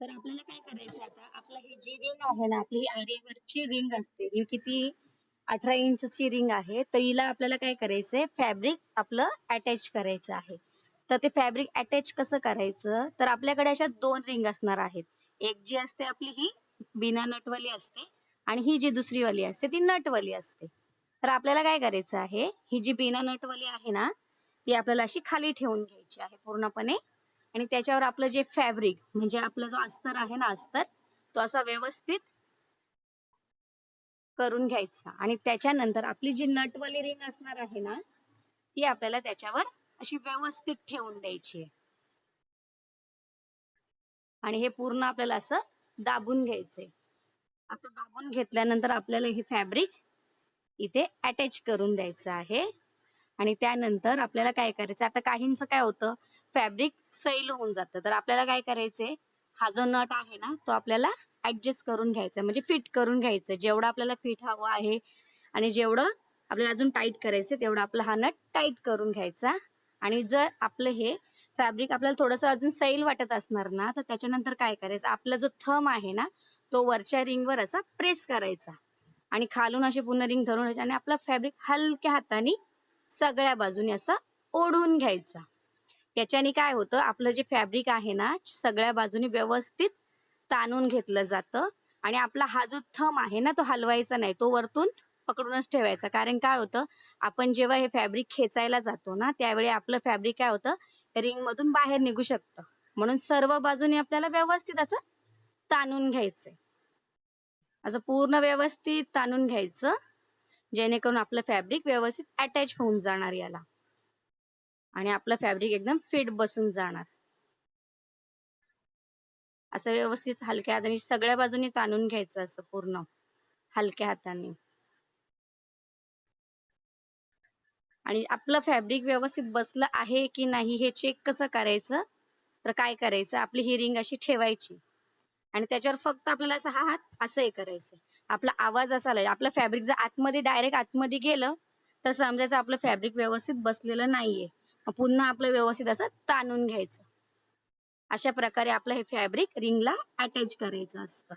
तर आपल्याला काय करायचं आता? आपलं हे जी रिंग आहे ना आपली आरेवरची रिंग असते. ही किती? अठरा इंचची रिंग आहे. तर हिला आपल्याला काय करायचंय? फॅब्रिक आपलं अटॅच करायचं आहे. तर ते फॅब्रिक अटॅच कसं करायचं? तर आपल्याकडे अशा दोन रिंग असणार आहेत. एक जी असते आपली ही बिना नटवाली असते आणि ही जी दुसरी वाली असते ती नटवाली असते. तर आपल्याला काय करायचं आहे? ही जी बिना नटवाली आहे ना ती आपल्याला अशी खाली ठेवून घ्यायची आहे पूर्णपणे. आणि त्याच्यावर आपलं जे फॅब्रिक म्हणजे आपला जो अस्तर आहे ना अस्तर तो असा व्यवस्थित करून घ्यायचा. आणि त्याच्यानंतर आपली जी नटवाली रिंग असणार आहे ना ती आपल्याला त्याच्यावर अशी व्यवस्थित ठेवून द्यायची आणि हे पूर्ण आपल्याला असं दाबून घ्यायचंय. असं दाबून घेतल्यानंतर आपल्याला हे फॅब्रिक इथे अटॅच करून द्यायचं आहे. आणि त्यानंतर आपल्याला काय करायचं आता काहींचं काय होतं फॅब्रिक सैल होऊन जातं. तर आपल्याला काय करायचंय? हा जो नट आहे ना तो आपल्याला ऍडजस्ट करून घ्यायचा. म्हणजे फिट करून घ्यायचं. जेवढं आपल्याला फिट हवं आहे आणि जेवढं आपल्याला अजून टाईट करायचं तेवढं आपला हा नट टाईट करून घ्यायचा. आणि जर आपलं हे फॅब्रिक आपल्याला थोडंसं अजून सैल वाटत असणार ना तर त्याच्यानंतर काय करायचं? आपला जो थम आहे ना तो वरच्या रिंगवर असा प्रेस करायचा. आणि खालून अशी पूर्ण रिंग धरून आणि आपला फॅब्रिक हलक्या हाताने सगळ्या बाजूने असं ओढून घ्यायचा. याच्याने काय होतं आपलं जे फॅब्रिक आहे ना सगळ्या बाजूने व्यवस्थित ताणून घेतलं जातं. आणि आपला हा जो थम आहे ना तो हलवायचा नाही तो वरतून पकडूनच ठेवायचा. कारण काय होतं आपण जेव्हा हे फॅब्रिक खेचायला जातो ना त्यावेळी आपलं फॅब्रिक काय होतं रिंग मधून बाहेर निघू शकतं. म्हणून सर्व बाजूने आपल्याला व्यवस्थित असं ताणून घ्यायचंय. असं पूर्ण व्यवस्थित ताणून घ्यायचं जेणेकरून आपलं फॅब्रिक व्यवस्थित अटॅच होऊन जाणार याला. आणि आपलं फॅब्रिक एकदम फिट बसून जाणार. असं व्यवस्थित हलक्या हाताने सगळ्या बाजूनी ताणून घ्यायचं असं पूर्ण. हलक्या हाताने. आणि आपलं फॅब्रिक व्यवस्थित बसलं आहे की नाही हे चेक कसं करायचं? तर काय करायचं? आपली ही रिंग अशी ठेवायची. आणि त्याच्यावर फक्त आपल्याला असं हा हात असं हे करायचं. आपला आवाज असा आला आपलं फॅब्रिक जर आतमध्ये डायरेक्ट आतमध्ये गेलं तर समजायचं आपलं फॅब्रिक व्यवस्थित बसलेलं नाहीये. पुन्हा आपलं व्यवस्थित असं ताणून घ्यायचं. अशा प्रकारे आपलं हे फॅब्रिक रिंगला अटॅच करायचं असतं.